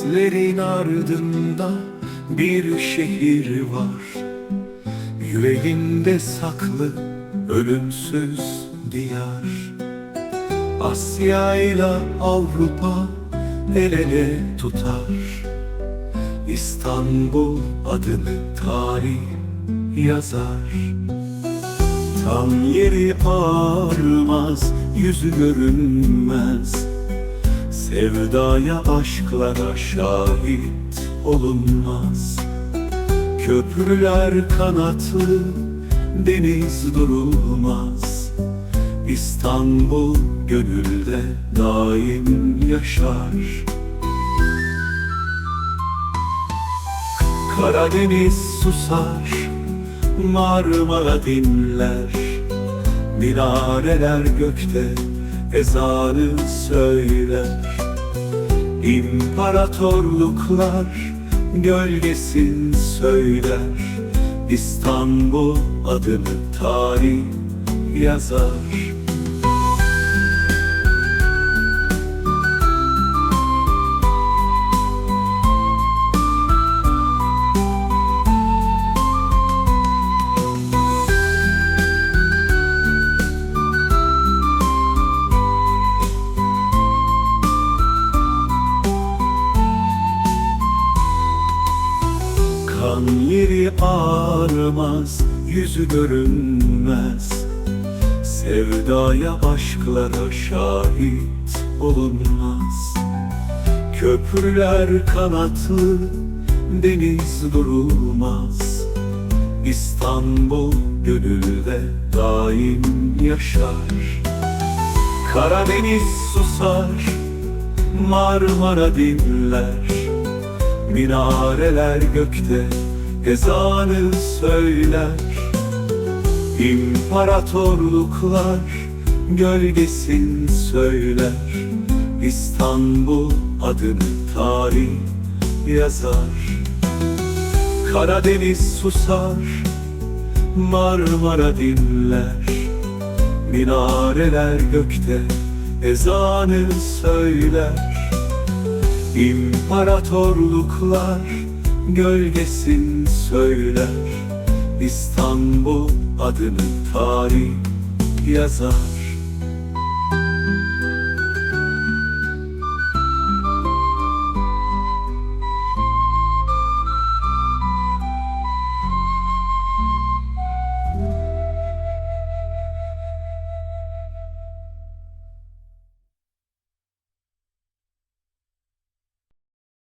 Piramitlerin ardında bir şehir var. Yüreğinde saklı ölümsüz diyar. Asya ile Avrupa el ele tutar. İstanbul adını tarih yazar. Tam yeri ağrımaz, yüzü görünmez Sevdaya aşklara şahit olunmaz. Köprüler kanatlı, deniz durulmaz. İstanbul gönülde daim yaşar. Karadeniz susar, Marmara dinler. Minareler gökte ezanı söyler. İmparatorluklar gölgesin söyler. İstanbul adını tarih yazar Kan yeri ağrımaz, yüzü görünmez. Sevdaya aşklara şahit olunmaz. Köprüler kanatlı, deniz durulmaz. İstanbul gönülde daim yaşar. Karadeniz susar, Marmara dinler. Minareler gökte ezanı söyler İmparatorluklar gölgesin söyler. İstanbul adını tarih yazar. Karadeniz susar Marmara dinler. Minareler gökte ezanı söyler. İmparatorluklar gölgesin söyler. İstanbul adını tarih yazar